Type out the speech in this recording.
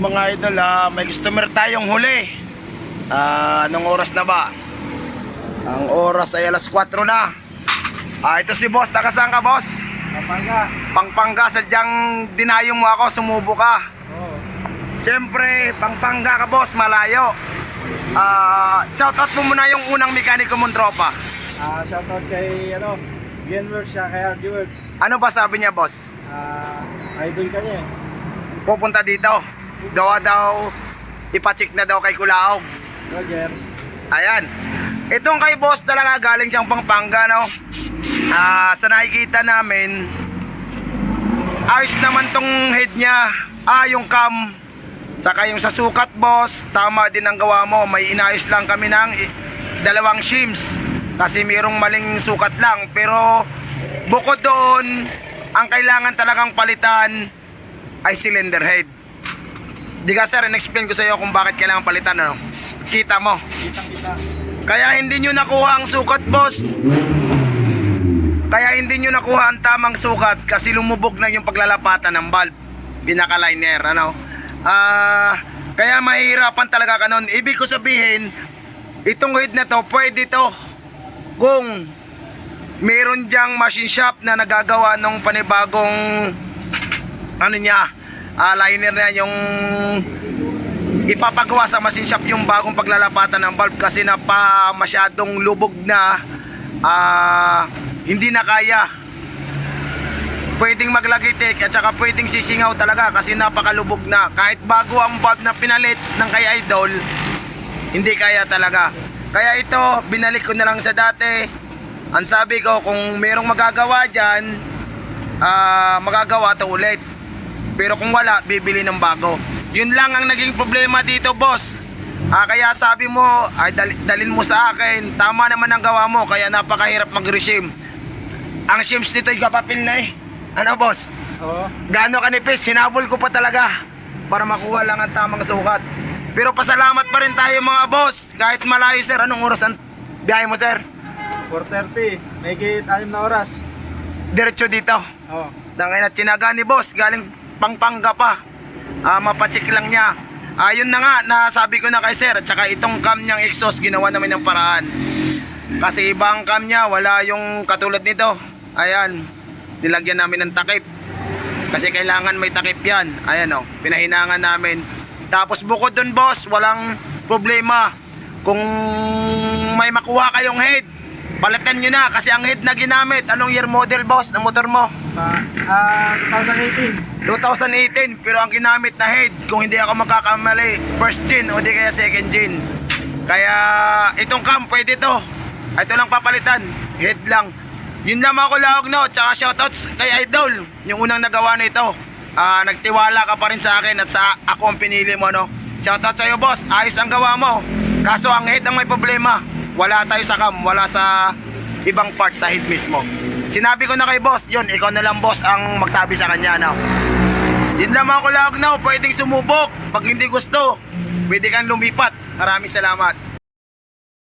Mga idol, ah, may customer tayong huli. Ah, anong oras na ba? Ang oras ay alas 4 na. Ah, ito si boss. Taga saan ka, boss? Kapanga. Pangpanga, sadyang dinayong mo ako, sumubo ka. Oo. Siyempre, Pangpanga ka, boss, malayo. Ah, shoutout mo muna yung unang mekaniko mong tropa. Ah, shoutout kay ano, Genworks siya kay RGWorks. Ano ba sabi niya, boss? Ah, idol ka niya eh. Pupunta dito. Gawa daw, ipacheck na daw kay Kulaog. Roger. Ayan. Itong kay boss talaga galing siyang Pampanga, no? Ah, sa nakikita namin, ayos naman tong head niya. Ah, yung cam. Saka yung sa sukat, boss, tama din ang gawa mo. May inayos lang kami ng dalawang shims. Kasi mayroong maling sukat lang. Pero bukod doon, ang kailangan talagang palitan ay cylinder head. Di ka sir, in-explain ko sa iyo kung bakit kailangan palitan, ano? Kita mo. Kitang kita. Kaya hindi nyo nakuha ang sukat, boss. Kaya hindi nyo nakuha ang tamang sukat kasi lumubog na yung paglalapatan ng valve. Pinaka-liner, ano? Ah, kaya mahihirapan talaga ka nun. Ibig ko sabihin, itong head na to, pwede to kung meron diyang machine shop na nagagawa ng panibagong ano niya, ah, liner niya yung ipapagawa sa machine shop yung bagong paglalapatan ng valve kasi na pa masyadong lubog na. Ah, hindi na kaya. Pwedeng maglagitik at saka pwedeng sisingaw talaga kasi napakalubog na. Kahit bago ang valve na pinalit ng kay Idol hindi kaya talaga. Kaya ito binalik ko na lang sa dati. Ang sabi ko kung merong magagawa dyan ah, magagawa to ulit pero kung wala, bibili ng bago. Yun lang ang naging problema dito, boss. Ah, kaya sabi mo, ay dal- dalin mo sa akin. Tama naman ang gawa mo, kaya napakahirap mag-resim. Ang sims nito, kapapil na eh. Ano, boss? Oo. Gaano kanipis, hinabol ko pa talaga para makuha lang ang tamang sukat. Pero pasalamat pa rin tayo mga boss. Kahit malayo, sir. Anong oras ang biyahe mo, sir? 4.30. May 6 na oras. Diretso dito. Oo. Tangay na tinaga ni boss, galing Pangpanga pa. Ah, mapacheck lang niya. Ayun na nga, nasabi ko na kay sir, at saka itong cam niyang exhaust, ginawa namin ng paraan. Kasi ibang cam niya, wala yung katulad nito. Ayan, nilagyan namin ng takip. Kasi kailangan may takip yan. Ayan o, pinahinangan namin. Tapos bukod dun boss, walang problema. Kung may makuha kayong head, palitan nyo na kasi ang head na ginamit, anong year model boss ng motor mo? Ah, 2018. 2018 pero ang ginamit na head kung hindi ako magkakamali first gen o di kaya second gen. Kaya itong cam pwede to. Ito lang papalitan head lang. Yun lang mga kulawag no? Tsaka shoutouts kay Idol yung unang nagawa nito. Ah, nagtiwala ka pa rin sa akin at sa ako ang pinili mo no? Shoutout sa iyo boss. Ayos ang gawa mo. Kaso ang head ang may problema wala tayo sa cam wala sa ibang parts sa head mismo sinabi ko na kay boss yun ikaw na lang boss ang magsabi sa kanya no yun lang mga kulawag na, pwedeng sumubok. Pag hindi gusto, pwede kang lumipat. Maraming salamat.